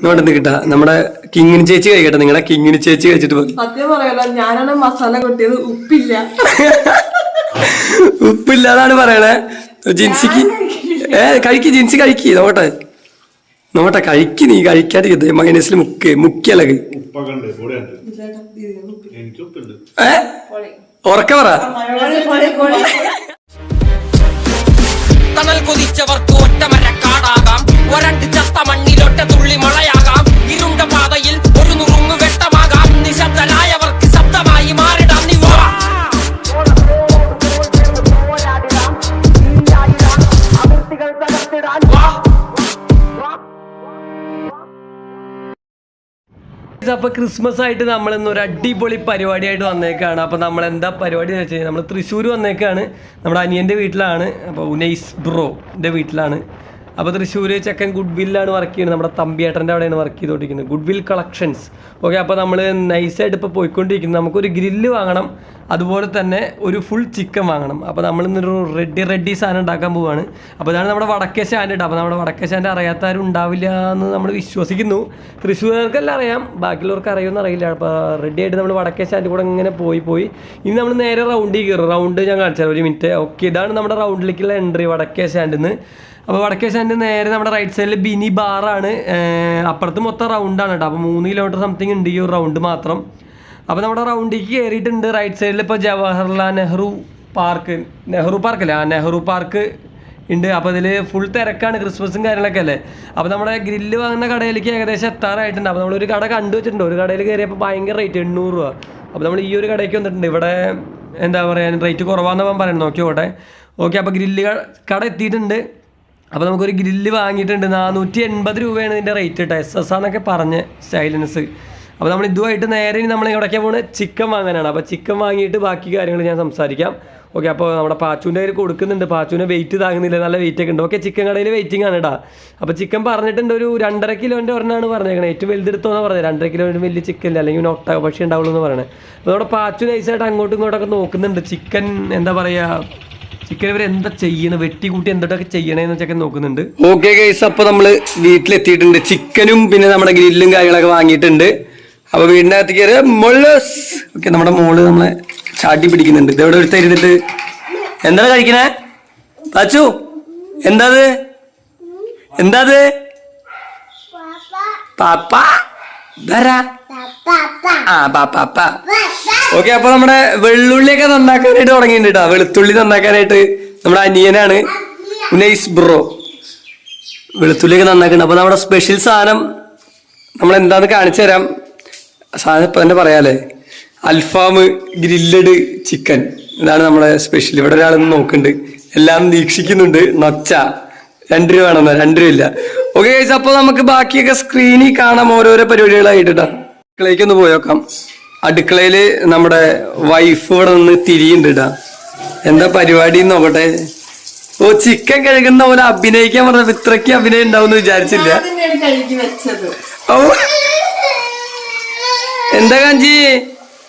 ഇങ്ങോട്ട് കിട്ടാ? നമ്മുടെ കിങ്ങിന് ചേച്ചി കഴിക്കട്ടെ നിങ്ങളുടെ കിങ്ങിന് ചേച്ചി കഴിച്ചിട്ട് പോകും സത്യം പറയല്ലോ ഞാനാണ് മസാല കൊട്ടിയത് ഉപ്പില്ല. ഉപ്പില്ലാതാണ് പറയണേ. ജിൻസിക്ക് ഏ കഴിക്ക് ജിൻസി കഴിക്ക്. നോട്ടെ നോട്ടെ കഴിക്ക് നീ കഴിക്കാതിരിക്കത്തെ മൈനസിൽ മുക്ക് മുക്കിയലക് ഏ? ഉറക്ക പറ. തണൽ കൊതിച്ചവർക്ക് അപ്പൊ ക്രിസ്മസ് ആയിട്ട് നമ്മൾ ഇന്ന് ഒരു അടിപൊളി പരിപാടിയായിട്ട് വന്നേക്കാണ്. അപ്പോൾ നമ്മൾ എന്താ പരിപാടി എന്ന് വെച്ചാൽ നമ്മൾ തൃശ്ശൂർ വന്നേക്കാണ്. നമ്മുടെ അനിയന്റെ വീട്ടിലാണ്. അപ്പോൾ ഉനൈസ് ബ്രോന്റെ വീട്ടിലാണ്. അപ്പോൾ തൃശ്ശൂർ ചെക്കൻ ഗുഡ് വില്ലാണ് വർക്ക് ചെയ്യുന്നത്. നമ്മുടെ തമ്പിയേട്ടന്റെ അവിടെയാണ് വർക്ക് ചെയ്തുകൊണ്ടിരിക്കുന്നത് ഗുഡ് വിൽ കളക്ഷൻസ് ഓക്കെ അപ്പോൾ നമ്മൾ നൈസായിട്ട് ഇപ്പോൾ പോയിക്കൊണ്ടിരിക്കുന്നത് നമുക്കൊരു ഗ്രില്ല് വാങ്ങണം. അതുപോലെ തന്നെ ഒരു ഫുൾ ചിക്കൻ വാങ്ങണം. അപ്പോൾ നമ്മൾ ഇന്നൊരു റെഡി റെഡി സാധനം ഉണ്ടാക്കാൻ പോവുകയാണ് അപ്പോൾ ഇതാണ് നമ്മുടെ വടക്കേ സ്റ്റാൻഡ് അപ്പോൾ നമ്മുടെ വടക്കേ സ്റ്റാൻഡ് അറിയാത്തവരും ഉണ്ടാവില്ല എന്ന് നമ്മൾ വിശ്വസിക്കുന്നു. തൃശ്ശൂർക്കെല്ലാം അറിയാം. ബാക്കിയുള്ളവർക്ക് അറിയുമെന്ന് അറിയില്ല. അപ്പോൾ റെഡി ആയിട്ട് നമ്മൾ വടക്കേ സ്റ്റാൻഡ് കൂടെ ഇങ്ങനെ പോയി പോയി. ഇനി നമ്മൾ നേരെ റൗണ്ടിൽ കയറും. റൗണ്ട് ഞാൻ കാണിച്ചാൽ ഒരു മിനിറ്റ് ഓക്കെ ഇതാണ് നമ്മുടെ റൗണ്ടിലേക്കുള്ള എൻട്രി വടക്കേ സ്റ്റാൻഡിൽ നിന്ന് അപ്പോൾ വടക്കേ സ്റ്റാൻഡ് നേരെ നമ്മുടെ റൈറ്റ് സൈഡിൽ ബിനി ബാറാണ് അപ്പുറത്ത് മൊത്തം റൗണ്ടാണ് കേട്ടോ അപ്പോൾ മൂന്ന് കിലോമീറ്റർ സംതിങ് ഉണ്ട് ഈ ഒരു റൗണ്ട് മാത്രം. അപ്പോൾ നമ്മുടെ റൗണ്ടിലേക്ക് കയറിയിട്ടുണ്ട് റൈറ്റ് സൈഡിൽ ഇപ്പോൾ ജവഹർലാൽ നെഹ്റു പാർക്ക് നെഹ്റു പാർക്കല്ലേ ആ നെഹ്റു പാർക്ക് ഉണ്ട്. അപ്പോൾ ഇതിൽ ഫുൾ തിരക്കാണ് ക്രിസ്മസും കാര്യങ്ങളൊക്കെ അല്ലേ? അപ്പോൾ നമ്മുടെ ഗ്രില്ല് വാങ്ങുന്ന കടയിലേക്ക് ഏകദേശം എത്താറായിട്ടുണ്ട്. അപ്പോൾ നമ്മളൊരു കട കണ്ടു വെച്ചിട്ടുണ്ട്. ഒരു കടയിൽ കയറിയപ്പോൾ ഭയങ്കര റേറ്റ് എണ്ണൂറ് രൂപ. അപ്പോൾ നമ്മൾ ഈ ഒരു കടയ്ക്ക് വന്നിട്ടുണ്ട്. ഇവിടെ എന്താ പറയുക റേറ്റ് കുറവാണെന്ന് പറയുന്നത്. നോക്കിയോട്ടെ ഓക്കെ അപ്പോൾ ഗ്രില്ല് കട എത്തിയിട്ടുണ്ട്. അപ്പോൾ നമുക്കൊരു ഗ്രില്ല് വാങ്ങിയിട്ടുണ്ട്. നാനൂറ്റി എൺപത് രൂപയാണ് ഇതിന്റെ റേറ്റ് കേട്ടോ എസ് എസ് ആന്നൊക്കെ പറഞ്ഞ് സൈലൻസ് അപ്പോൾ നമ്മൾ ഇതുമായിട്ട് നേരെ ഇനി നമ്മൾ എവിടേക്കാണ് പോകുന്നത് ചിക്കൻ വാങ്ങാനാണ്. അപ്പോൾ ചിക്കൻ വാങ്ങിയിട്ട് ബാക്കി കാര്യങ്ങൾ ഞാൻ സംസാരിക്കാം. ഓക്കെ അപ്പോൾ നമ്മുടെ പാച്ചുവിന്റെ കയ്യിൽ കൊടുക്കുന്നുണ്ട്. പാച്ചുവിനെ വെയിറ്റ് താങ്ങുന്നില്ല നല്ല വെയിറ്റ് ഒക്കെ ഉണ്ട്. ഓക്കെ ചിക്കൻ കടയിൽ വെയിറ്റിംഗ് ആണ് കേട്ടോ അപ്പോൾ ചിക്കൻ പറഞ്ഞിട്ടുണ്ട് ഒരു രണ്ടര കിലോന്റെ ഒരെണ്ണമാണ് പറഞ്ഞേക്കണത് ഏറ്റവും വലുതെടുത്തോന്നാണ് പറഞ്ഞത് രണ്ടര കിലോന്റെ വലിയ ചിക്കൻ ഇല്ല. അല്ലെങ്കിൽ പിന്നെ ഒട്ട പക്ഷേ ഉണ്ടാവുള്ളൂ എന്ന് പറയുന്നത് അപ്പോൾ നമ്മുടെ പാച്ചു നൈസായിട്ട് അങ്ങോട്ടും ഇങ്ങോട്ടൊക്കെ നോക്കുന്നുണ്ട്. ചിക്കൻ എന്താ പറയുക ചിക്കൻ ഇവർ എന്താ വെട്ടി വെട്ടിക്കൂട്ടി എന്തൊക്കെ ചെയ്യണേന്ന് വെച്ചൊക്കെ നോക്കുന്നുണ്ട്. ഓക്കെ ഗൈസ് അപ്പൊ നമ്മൾ വീട്ടിലെത്തിയിട്ടുണ്ട്. ചിക്കനും പിന്നെ നമ്മുടെ ഗ്രില്ലും കാര്യങ്ങളൊക്കെ വാങ്ങിയിട്ടുണ്ട്. അപ്പൊ വീടിന്റെ അകത്ത് കയറി മൊള്ളസ്. ഓക്കെ നമ്മുടെ മോൾ നമ്മളെ ചാട്ടി പിടിക്കുന്നുണ്ട്. ഇതെവിടെ ഒരു തരുന്നിട്ട് എന്താണ് കഴിക്കണേ? പാച്ചു എന്താത്? എന്താത്? പാപ്പ? ഇതാരാ? ആ പാപ്പ ഓക്കെ അപ്പൊ നമ്മുടെ വെള്ളുള്ളിയൊക്കെ നന്നാക്കാനായിട്ട് തുടങ്ങിയിട്ടുണ്ട് കേട്ടോ. വെളുത്തുള്ളി നന്നാക്കാനായിട്ട് നമ്മുടെ അനിയനാണ്. ഉനൈസ് ബ്രോ. വെളുത്തുള്ളിയൊക്കെ നന്നാക്കുന്നുണ്ട്. അപ്പൊ നമ്മുടെ സ്പെഷ്യൽ സാധനം നമ്മൾ എന്താന്ന് കാണിച്ചു തരാം. സാധനം ഇപ്പൊ തന്നെ പറയാലേ അൽഫാം ഗ്രില്ലഡ് ചിക്കൻ. ഇതാണ് നമ്മുടെ സ്പെഷ്യൽ ഇവിടെ ഒരാൾ നോക്കുന്നുണ്ട്. എല്ലാം നീക്ഷിക്കുന്നുണ്ട്. നൊച്ച. രണ്ട് രൂപ വേണം രണ്ട് രൂപ ഇല്ല. ഓക്കെ അപ്പൊ നമുക്ക് ബാക്കിയൊക്കെ സ്ക്രീനിൽ കാണാം ഓരോരോ പരിപാടികളായിട്ട് ട്ടോ. അടുക്കളയിലേക്ക് ഒന്ന് പോയോക്കാം. അടുക്കളയിൽ നമ്മുടെ വൈഫ് ഇവിടെ നിന്ന് തിരിയുണ്ട് എന്താ പരിപാടി നോക്കട്ടെ. ഓ ചിക്കൻ കഴുകുന്ന പോലെ അഭിനയിക്കാൻ പറഞ്ഞ ഇത്രയ്ക്ക് അഭിനയം ഉണ്ടാവും വിചാരിച്ചില്ല. ഓ എന്താ കാഞ്ചി?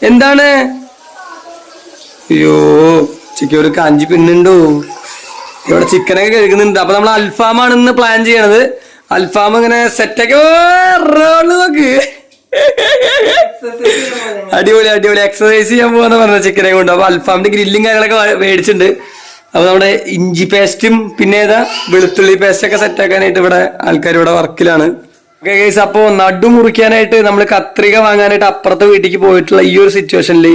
എന്താണ്? അയ്യോ ചിക്കൻ ഒരു കാഞ്ചി പിന്നുണ്ടോ? ഇവിടെ ചിക്കനൊക്കെ കഴുകുന്നുണ്ട്. അപ്പൊ നമ്മൾ അൽഫാമാണ് ഇന്ന് പ്ലാൻ ചെയ്യണത്. അൽഫാം ഇങ്ങനെ സെറ്റൊക്കെ നോക്ക്. അടിപൊളി അടിപൊളി. എക്സസൈസ് ചെയ്യാൻ പോവാന്ന് പറഞ്ഞ ചിക്കനെ കൊണ്ട്. അപ്പൊ അൽഫാമിന്റെ ഗ്രില്ലും കാര്യങ്ങളൊക്കെ മേടിച്ചിട്ടുണ്ട്. അപ്പൊ നമ്മുടെ ഇഞ്ചി പേസ്റ്റും പിന്നെ ഏതാ? വെളുത്തുള്ളി പേസ്റ്റ് ഒക്കെ സെറ്റ് ആക്കാനായിട്ട് ഇവിടെ ആൾക്കാർ ഇവിടെ വർക്കിലാണ്. ഓക്കെ ഗൈസ് അപ്പോ നടു മുറിക്കാനായിട്ട് നമ്മൾ കത്രിക വാങ്ങാനായിട്ട് അപ്പുറത്തെ വീട്ടിലേക്ക് പോയിട്ടുള്ള ഈ ഒരു സിറ്റുവേഷനിൽ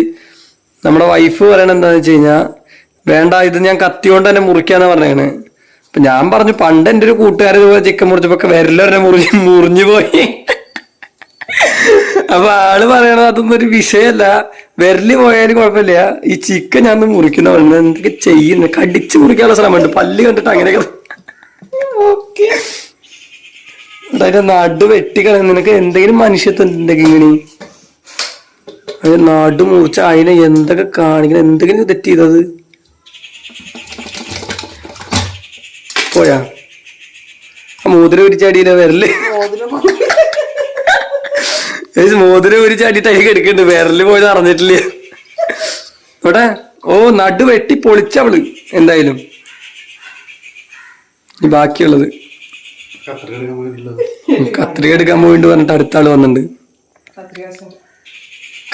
നമ്മുടെ വൈഫ് പറയണത് എന്താന്ന് വെച്ച് കഴിഞ്ഞാ വേണ്ട ഇത് ഞാൻ കത്തി കൊണ്ട് തന്നെ മുറിക്കാന്ന് പറഞ്ഞാണ് ഞാൻ പറഞ്ഞു പണ്ട് എന്റെ ഒരു കൂട്ടുകാരൻ ഇതുപോലെ ചിക്കൻ മുറിച്ചപ്പോ വിരലൊരെ മുറിഞ്ഞ് മുറിഞ്ഞു പോയി. അപ്പൊ ആൾ പറയണത് അതൊന്നും ഒരു വിഷയമല്ല വിരൽ പോയാലും കുഴപ്പമില്ല. ഈ ചിക്കൻ ഞാൻ മുറിക്കുന്ന എന്തൊക്കെ ചെയ്യുന്നു? കടിച്ചു മുറിക്കാനുള്ള ശ്രമമുണ്ട് പല്ല് കണ്ടിട്ട് അങ്ങനെയൊക്കെ അതായത് അതിന്റെ നടു വെട്ടിക്കളയും നിനക്ക് എന്തെങ്കിലും മനുഷ്യത്വം ഉണ്ടെങ്കിൽ ഇങ്ങനെ. അത് നടു മുറിച്ച അതിനെ എന്തൊക്കെ കാണിക്കണം? എന്തെങ്കിലും തെറ്റ് ചെയ്തത്? പോയാ. മോതിരം പിരിച്ചാടിയില്ല വിരൽ. മോതിരം ഒരു ചാടിയിട്ട് അതിലേക്ക് എടുക്കുന്നുണ്ട് വിരൽ പോയത് അറിഞ്ഞിട്ടില്ല. ഇവിടെ ഓ നടു വെട്ടി പൊളിച്ചവൾ എന്തായാലും. ഈ ബാക്കിയുള്ളത്. കത്രിക എടുക്കാൻ പോയിട്ട് പറഞ്ഞിട്ട് അടുത്ത ആൾ വന്നിട്ടുണ്ട്.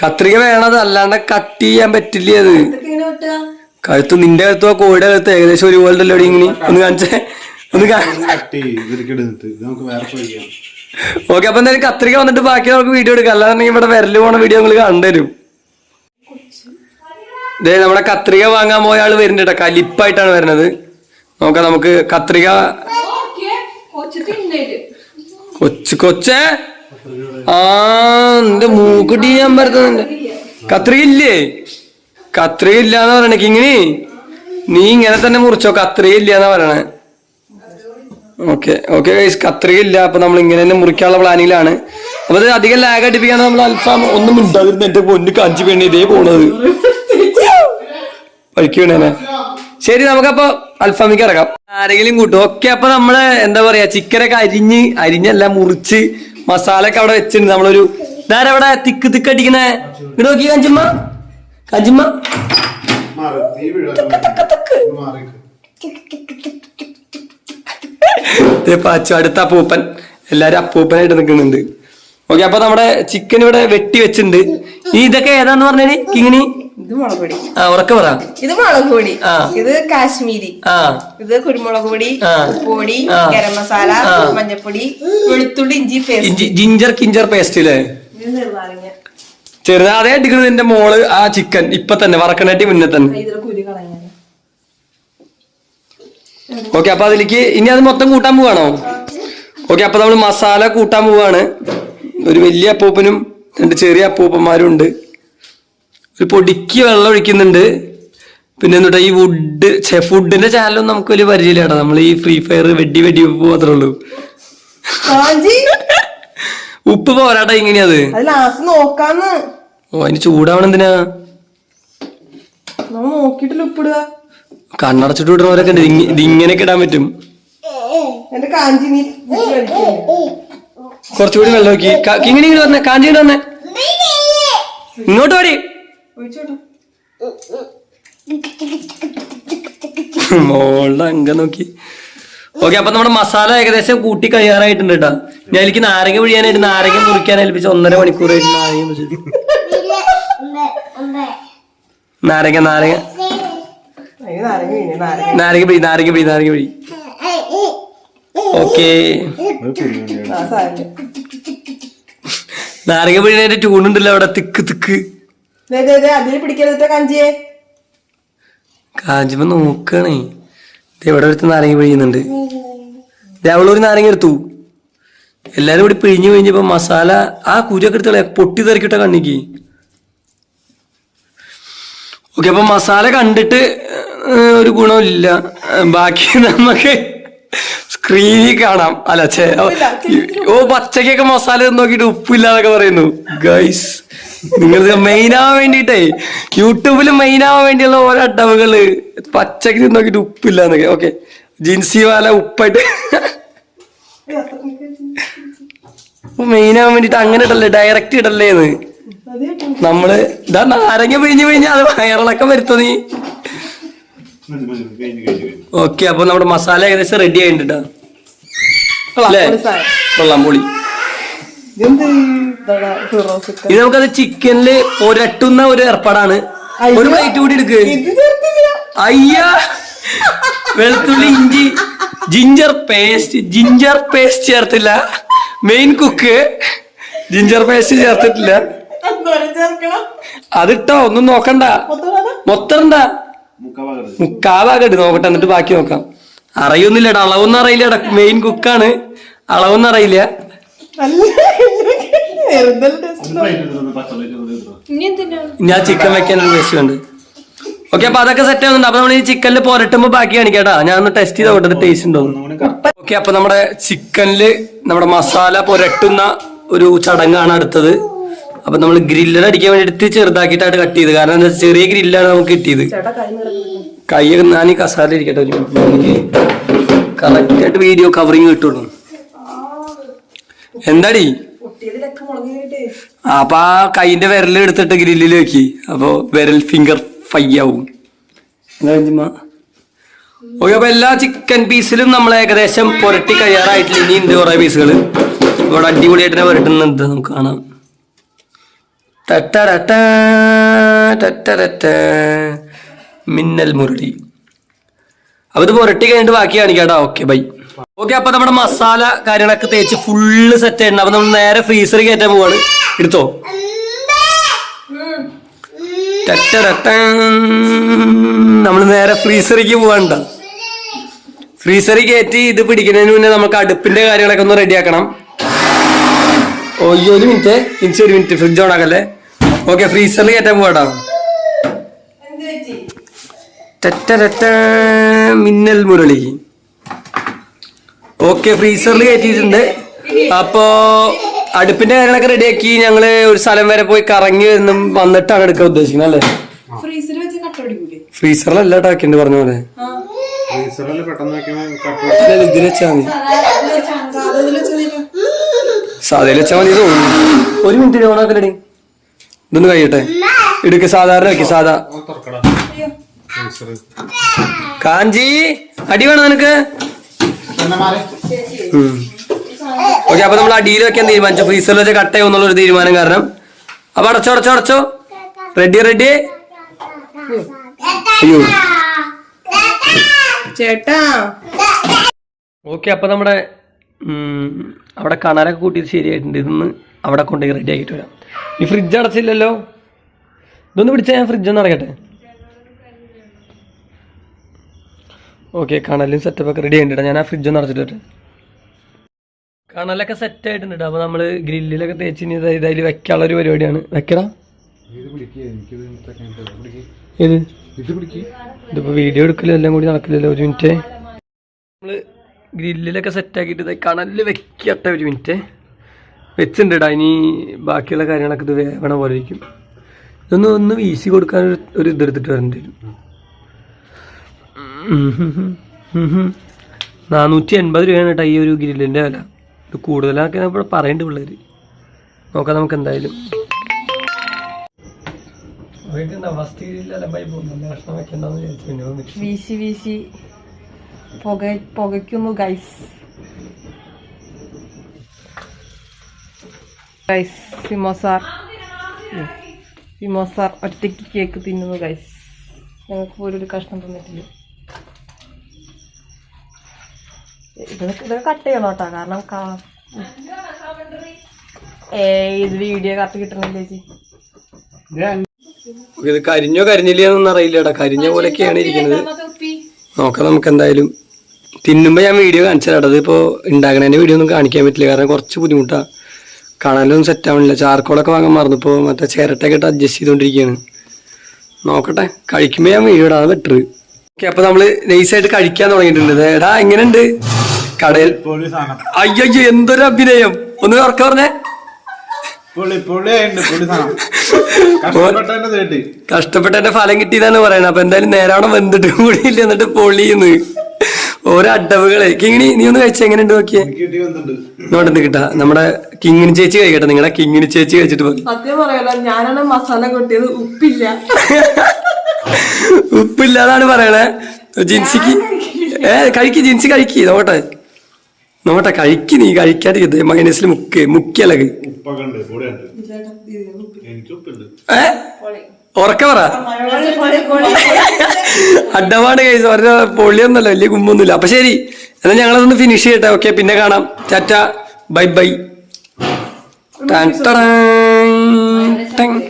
കത്രിക വേണത് അല്ലാണ്ട് കട്ട് ചെയ്യാൻ പറ്റില്ല അത്. കഴുത്ത് നിന്റെ കഴുത്തോ കോഴിയുടെ കഴുത്ത് ഏകദേശം ഒരുപോലെ ഇങ്ങനെ. ഒന്ന് കാണിച്ചേ. ഒന്ന് ഇത് ഓക്കെ അപ്പൊ എന്തായാലും കത്രിക വന്നിട്ട് ബാക്കി നമുക്ക് വീഡിയോ എടുക്കാം. അല്ലാന്നുണ്ടെങ്കിൽ ഇവിടെ വിരൽ പോണ വീഡിയോ നിങ്ങൾ കണ്ടുതരും. ദേ നമ്മുടെ കത്രിക വാങ്ങാൻ പോയ ആൾ വരുന്നുണ്ട് കലിപ്പായിട്ടാണ് വരുന്നത്. നോക്കാം നമുക്ക് കത്രിക കൊച്ചു കൊച്ചേ? ആ എന്റെ മൂക്കുട്ടി ഞാൻ പറഞ്ഞത് കത്രിക ഇല്ലേ? കത്രിക ഇല്ലാന്ന് പറയണേ കിങ്ങിനി നീ ഇങ്ങനെ തന്നെ മുറിച്ചോ കത്രിക ഇല്ലാന്നാ പറയണേ. ഓക്കെ ഓക്കെ ഗൈസ് കത്രികയില്ല. അപ്പൊ നമ്മൾ ഇങ്ങനെ തന്നെ മുറിക്കാനുള്ള പ്ലാനിങ്ങിലാണ് അപ്പൊ ഇത് അധികം ലാഗ് അടിപ്പിക്കാൻ നമ്മൾ അൽഫാം ഒന്നും മിണ്ടാതിരുന്ന് എന്റെ പൊന്നു കാഞ്ചി പെണ്ണി ഇതേ പോണത്. പഠിക്കണേ ശരി നമുക്കപ്പൊ അൽഫാമിക്ക് ഇറങ്ങാം. ആരെങ്കിലും കൂട്ടും. ഓക്കെ അപ്പൊ നമ്മൾ എന്താ പറയാ ചിക്കനൊക്കെ അരിഞ്ഞ് അരിഞ്ഞല്ല മുറിച്ച് മസാല ഒക്കെ അവിടെ വെച്ചിട്ടുണ്ട്. നമ്മളൊരു ഇതാരവിടെ തിക്ക് തിക്ക് അടിക്കണേ? ഇങ്ങോട്ട് നോക്കി കാഞ്ചിമ്മ. കാഞ്ചിമ്മ. തക്ക് തക്ക് വീഴാൻ അച്ചു അടുത്ത അപ്പൂപ്പൻ. എല്ലാരും അപ്പൂപ്പനായിട്ട് നിൽക്കുന്നുണ്ട്. ഓക്കെ അപ്പൊ നമ്മുടെ ചിക്കൻ ഇവിടെ വെട്ടി വെച്ചിട്ടുണ്ട്. ഈ ഇതൊക്കെ ഏതാന്ന് പറഞ്ഞു കിങ്ങിണി? ഇത് മുളക് പൊടി. ആ ഉറക്കെ പറ. ഇത് മുളക് പൊടി. ഇത് കാശ്മീരി. ആ. ഇത് കുരുമുളക് പൊടി പൊടി. ഗരം മസാല. മഞ്ഞപ്പൊടി വെളുത്തുള്ളി ഇഞ്ചി പേസ്റ്റ്. ജിഞ്ചർ കിഞ്ചർ പേസ്റ്റ് അല്ലേ ഇത് ചെറുനാരങ്ങ ചെറുതാ അതേ അടിക്കുന്നത് എന്റെ മോൾ ആ ചിക്കൻ ഇപ്പൊ തന്നെ വറക്കണേറ്റി മുന്നേ തന്നെ. ഓക്കെ അപ്പൊ അതിലേക്ക് ഇനി അത് മൊത്തം കൂട്ടാൻ പോവാണോ? ഓക്കെ അപ്പൊ നമ്മൾ മസാല കൂട്ടാൻ പോവാണ്. ഒരു വലിയ അപ്പൂപ്പനും രണ്ട് ചെറിയ അപ്പൂപ്പന്മാരും ഉണ്ട്. ഒരു പൊടിക്ക് വെള്ളം ഒഴിക്കുന്നുണ്ട്. പിന്നെ എന്നിട്ട് ഈ വുഡ് ഫുഡിന്റെ ചാനലൊന്നും നമുക്ക് വലിയ പരിചയമില്ല നമ്മൾ ഈ ഫ്രീ ഫയർ വെടി വെടി ഉപ്പ് മാത്രമേ ഉള്ളൂ. ഉപ്പ് പോരാട്ട ഇങ്ങനെയത് ഓ അതിന് ചൂടാവണം എന്തിനാ? നമ്മൾ നോക്കിയിട്ടില്ല ഉപ്പിടുക കണ്ണടച്ചിട്ട് വിടുന്നവരൊക്കെ ഉണ്ട്. ഇതിങ്ങനെയൊക്കെ ഇടാൻ പറ്റും. എന്റെ കാഞ്ചി നീ കുറച്ചുകൂടി വെള്ളം നോക്കി ഇങ്ങനെ ഇങ്ങനെ വന്നേ കാഞ്ചി വന്നേ. ഇങ്ങോട്ട് വരി. മോളുടെ അങ്കം നോക്കി. ഓക്കെ അപ്പൊ നമ്മുടെ മസാല ഏകദേശം കൂട്ടി കഴിയാറായിട്ടുണ്ട് കേട്ടോ. ഞാൻ എനിക്ക് നാരങ്ങ പിഴിയാനായിട്ട് നാരങ്ങ മുറിക്കാൻ ഏൽപ്പിച്ച ഒന്നര മണിക്കൂറായിട്ട് നാരങ്ങ. നാരങ്ങ നാരങ്ങ. നാരങ്ങ വീണു നാരങ്ങ പിഴി നാരങ്ങ പിഴി ഓക്കെ. നാരങ്ങ പിഴിയുടെ ട്യൂണുണ്ടല്ലോ അവിടെ. തിക്ക് തിക്ക്. കാഞ്ചിമ നോക്കണേ. ദേ ഇവിടെ അടുത്ത് നാരങ്ങ പിഴിയുന്നുണ്ട്. അവളൊരു നാരങ്ങ എടുത്തു. എല്ലാരും കൂടി പിഴിഞ്ഞു കഴിഞ്ഞപ്പോ മസാല ആ കുരിയൊക്കെ എടുത്തോളെ പൊട്ടി തെറിക്കിട്ട കണ്ണിക്ക്. ഓക്കെ അപ്പൊ മസാല കണ്ടിട്ട് ഒരു ഗുണമില്ല ബാക്കി നമുക്ക് സ്ക്രീനിൽ കാണാം. അല്ല ചേ ഓ പച്ചക്കൊക്കെ മസാല നോക്കിയിട്ട് ഉപ്പില്ലാന്നൊക്കെ പറയുന്നു. ഗൈസ് നിങ്ങൾ മെയിൻ ആവാൻ വേണ്ടിട്ടേ യൂട്യൂബിൽ മെയിൻ ആവാൻ വേണ്ടിയുള്ള ഓരോ അടവുകൾ പച്ചക്ക് നോക്കിയിട്ട് ഉപ്പില്ലാന്നൊക്കെ. ഓക്കെ ജിൻസി വാല ഉപ്പായിട്ട്. മെയിൻ ആവാൻ വേണ്ടിട്ട് അങ്ങനെ ഇടല്ലേ ഡയറക്റ്റ് ഇടല്ലേന്ന്. നമ്മൾ ഇതാ നാരങ്ങ പിഴിഞ്ഞു പിഴിഞ്ഞ് അത് വയറിളക്കം വരുത്തു നീ. ഓക്കെ അപ്പൊ നമ്മുടെ മസാല ഏകദേശം റെഡി ആയിട്ടുണ്ട്. അല്ലേ? കൊള്ളാം പൊളി. ഇത് നമുക്കത് ചിക്കനിൽ ഒരട്ടുന്ന ഒരു ഏർപ്പാടാണ്. ഒരു പ്ലേറ്റ് കൂടി എടുക്ക്. അയ്യാ. വെളുത്തുള്ളി ഇഞ്ചി ജിഞ്ചർ പേസ്റ്റ് ജിഞ്ചർ പേസ്റ്റ് ചേർത്തില്ല. മെയിൻ കുക്ക് ജിഞ്ചർ പേസ്റ്റ് ചേർത്തിട്ടില്ല? അതിട്ടോ ഒന്നും നോക്കണ്ട. മൊത്തം മുക്കാവാകട്ട് നോക്കട്ടെ എന്നിട്ട് ബാക്കി നോക്കാം. അറിയൊന്നുമില്ലടാ അളവൊന്നും അറിയില്ലടാ മെയിൻ കുക്കാണ് അളവൊന്നും അറിയില്ല. ഞാൻ ചിക്കൻ വെക്കാനൊരു ടേസ്റ്റ് ഉണ്ട്. ഓക്കെ അപ്പൊ അതൊക്കെ സെറ്റ് ആവുന്നുണ്ട്. അപ്പൊ നമ്മൾ ഈ ചിക്കനിൽ പോരട്ടുമ്പോ ബാക്കി കാണിക്കട്ടാ ഞാൻ ഒന്ന് ടെസ്റ്റ് ചെയ്ത് നോക്കട്ടെ ടേസ്റ്റ് ഉണ്ടോ ഒന്നുകൂടി കറക്റ്റ്. ഓക്കെ അപ്പൊ നമ്മുടെ ചിക്കനിൽ നമ്മുടെ മസാല പുരട്ടുന്ന ഒരു ചടങ്ങാണ് അടുത്തത്. അപ്പൊ നമ്മൾ ഗ്രില്ലർ അടിക്കാൻ വേണ്ടിയിട്ട് ചെറുതാക്കിയിട്ടാണ് കട്ട് ചെയ്ത് കാരണം എന്താ ചെറിയ ഗ്രില്ലാണ് നമുക്ക് കിട്ടിയത്. കൈയൊക്കെ ഞാൻ ഈ കസാല ഇരിക്കട്ടെ കറക്റ്റ് ആയിട്ട് വീഡിയോ കവറിങ് കിട്ടുള്ളൂ. എന്താടി. അപ്പൊ ആ കൈന്റെ വിരൽ എടുത്തിട്ട് ഗ്രില്ലിൽ വെക്കി അപ്പൊ വിരൽ ഫിംഗർ ഫൈ ആവും. ഓക്കെ അപ്പൊ എല്ലാ ചിക്കൻ പീസിലും നമ്മൾ ഏകദേശം പുരട്ടി കഴിയാറായിട്ടില്ല ഇനി ഇന്ത്യ കുറെ പീസുകൾ ഇവിടെ അടിപൊളിയായിട്ട് പുരട്ടുന്നുണ്ട്. നമുക്ക് കാണാം. മിന്നൽ മുരളി. അപ്പൊ ഇത് പുരട്ടി കഴിഞ്ഞിട്ട് ബാക്കി കാണിക്കാട്ടാ. ഓക്കെ ബൈ ഓക്കെ അപ്പൊ നമ്മുടെ മസാല കാര്യങ്ങളൊക്കെ തേച്ച് ഫുള്ള് സെറ്റ് ആയിട്ടുണ്ട് അപ്പൊ നമ്മൾ നേരെ ഫ്രീസറിൽ കയറ്റാൻ പോവാണ്. എടുത്തോ? നമ്മൾ നേരെ ഫ്രീസറിക്ക് പോവാണ്ട. ഫ്രീസറി കയറ്റി ഇത് പിടിക്കുന്നതിന് മുന്നേ നമുക്ക് അടുപ്പിന്റെ കാര്യങ്ങളൊക്കെ ഒന്ന് റെഡിയാക്കണം ഓയ്യോ ഒരു മിനിറ്റ് ഇൻസ് ഒരു മിനിറ്റ് ഫ്രിഡ്ജ് ഓൺ ആക്കല്ലേ? ഓക്കെ ഫ്രീസറിൽ കയറ്റാൻ പോവാടാ മിന്നൽ മുരളി. ഓക്കെ ഫ്രീസറിൽ കയറ്റിയിട്ടുണ്ട്. അപ്പോ അടുപ്പിന്റെ കാര്യങ്ങളൊക്കെ റെഡിയാക്കി ഞങ്ങൾ ഒരു സ്ഥലം വരെ പോയി കറങ്ങി വരുന്ന വന്നിട്ടാണ് എടുക്കാൻ ഉദ്ദേശിക്കുന്നത് അല്ലേ? ഫ്രീസറിലല്ല ടാക്കിണ്ട് പറഞ്ഞ പോലെ. ഇതിൽ വെച്ചാൽ മതി. വെച്ചാൽ മതി. തോന്നുന്നു. ഒരു മിനിറ്റ് ഓണാക്കലടി ഇതൊന്ന് കഴിയട്ടെ? ഇടുക്ക് സാധാരണ വെക്ക് സാധാ. കാഞ്ചി അടി വേണം നിനക്ക്? ഓക്കെ അപ്പൊ നമ്മൾ അടിയിൽ വെക്കാൻ തീരുമാനിച്ചു. ഫ്രീസറിൽ വെച്ച് കട്ട് ചെയ്യുന്നുള്ള ഒരു തീരുമാനം കാരണം. അപ്പൊ അടച്ചോ അടച്ചോ അടച്ചോ. റെഡി റെഡി അയ്യോ. ചേട്ടാ. ഓക്കെ അപ്പൊ നമ്മുടെ അവിടെ കണരൊക്കെ കൂട്ടിയിട്ട് ശരിയായിട്ടുണ്ട്. ഇതൊന്ന് അവിടെ കൊണ്ടുപോയി റെഡി ആക്കിയിട്ട് വരാം. ഈ ഫ്രിഡ്ജ് അടച്ചില്ലല്ലോ? ഇതൊന്ന് പിടിച്ചാൽ ഞാൻ ഫ്രിഡ്ജ് ഒന്ന് അടക്കട്ടെ? ഓക്കെ കണലും സെറ്റപ്പ് ഒക്കെ റെഡി ആയിട്ടുണ്ട് ഞാൻ ആ ഫ്രിഡ്ജ് ഒന്ന് അടച്ചിട്ട് കണലൊക്കെ സെറ്റ് ആയിട്ടുണ്ട് അപ്പോൾ നമ്മൾ ഗ്രില്ലിലൊക്കെ തേച്ച് ഇനി ഇത് ഇതിൽ വെക്കാനുള്ള ഒരു പരിപാടിയാണ്. വെക്കടാ. ഏത്? ഇതിപ്പോൾ വീഡിയോ എടുക്കലും എല്ലാം കൂടി നടക്കില്ലല്ലോ ഒരു മിനിറ്റ് നമ്മൾ ഗ്രില്ലിലൊക്കെ സെറ്റാക്കിയിട്ട് ഇത് കണലിൽ വെക്കട്ടെ ഒരു മിനിറ്റ് വെച്ചിട്ടുണ്ടാ ഇനി ബാക്കിയുള്ള കാര്യങ്ങളൊക്കെ ഇത് വേവണ പോലെ ഇരിക്കും. ഇതൊന്ന് ഒന്ന് വീശി കൊടുക്കാൻ ഒരു ഒരു ഇതെടുത്തിട്ട് വരേണ്ടി വരും. നാനൂറ്റി എൺപത് രൂപയാണ് കേട്ടോ ഈ ഒരു ഗ്രില്ലിന്റെ വില. ഇത് കൂടുതലാക്കി ഇപ്പോൾ പറയേണ്ട പിള്ളേർ നോക്കാം നമുക്ക് എന്തായാലും. വീശി വീശി. പുക പുകയ്ക്കുന്നു ഗൈസ് ഗൈസ് സിമോസാർ സിമോസാർ ഒറ്റയ്ക്ക് കേക്ക് തിന്നുന്നു ഗൈസ് ഞങ്ങൾക്ക് പോലും ഒരു കഷ്ണം തന്നിട്ടില്ല. ഇതൊക്കെ ഇതൊക്കെ കട്ട് ചെയ്യണം കേട്ടോ. കാരണം ഏ ഇത് വീഡിയോ കറക്റ്റ് കിട്ടണില്ല ചേച്ചി? ഇത് കരിഞ്ഞോ കരിഞ്ഞില്ലയോന്നൊന്നും അറിയില്ലടാ. കരിഞ്ഞ പോലെയൊക്കെയാണ് ഇരിക്കുന്നത് നോക്കാം നമുക്ക് എന്തായാലും തിന്നുമ്പോൾ ഞാൻ വീഡിയോ കാണിച്ചു തരാം അതിപ്പോൾ ഉണ്ടാക്കണതിന്റെ വീഡിയോ ഒന്നും കാണിക്കാൻ പറ്റില്ല. കാരണം കുറച്ച് ബുദ്ധിമുട്ടാണ് കാണാനൊന്നും സെറ്റ് ആവണില്ല. ചാർക്കോളൊക്കെ വാങ്ങാൻ മറന്നിപ്പോ മറ്റേ ചിരട്ടയൊക്കെ ഇട്ട് അഡ്ജസ്റ്റ് ചെയ്തുകൊണ്ടിരിക്കുകയാണ് നോക്കട്ടെ. കഴിക്കുമ്പോൾ ഞാൻ ഇടാതെ ബെറ്റർ ഓക്കെ അപ്പോൾ നമ്മൾ നൈസായിട്ട് കഴിക്കാൻ തുടങ്ങിയിട്ടുണ്ട്. എടാ എങ്ങനെയുണ്ട്? കടയിൽ അയ്യോ എന്തൊരു അഭിനയം. ഒന്ന് ഉറക്കം പറഞ്ഞേ. കഷ്ടപ്പെട്ടതിന്റെ ഫലം കിട്ടിയതാണ് പറയണത് അപ്പൊ എന്തായാലും നേരാണോ വെന്തിട്ട് കൂടിയില്ല എന്നിട്ട് പൊളിയുന്ന്. ഓരോ അടവുകളെ. കിങ്ങിണി നീ ഒന്ന് കഴിച്ച? എങ്ങനെയുണ്ട് നോക്കിയേ? എനിക്ക് കിട്ടി നമ്മുടെ കിങ്ങിണി ചേച്ചി കഴിക്കട്ടെ. നിങ്ങളെ കിങ്ങിണി ചേച്ചി കഴിച്ചിട്ട് മതി സത്യം ഞാനാണ് മസാല കൊട്ടിയത്. ഉപ്പില്ല. ഉപ്പില്ലാതാണ് പറയണേ. ജിൻസിക്ക് ഏ കഴിക്ക് ജിൻസി കഴിക്ക്. നോട്ടെ നോട്ടെ കഴിക്ക് നീ. കഴിക്കാതിരിക്കത് മൈനസിൽ മുക്ക് മുക്കിയലക് ഉപ്പുണ്ട്. ഏ? ഉറക്ക പറ. കൈസ് കേസ് പറഞ്ഞ പൊള്ളിയൊന്നുമല്ല വലിയ കുമ്പൊന്നുമില്ല. അപ്പൊ ശരി എന്നാൽ ഞങ്ങളതൊന്ന് ഫിനിഷ് ചെയ്യട്ടെ. ഓക്കെ പിന്നെ കാണാം. Tata bye bye. Tan. Tongue.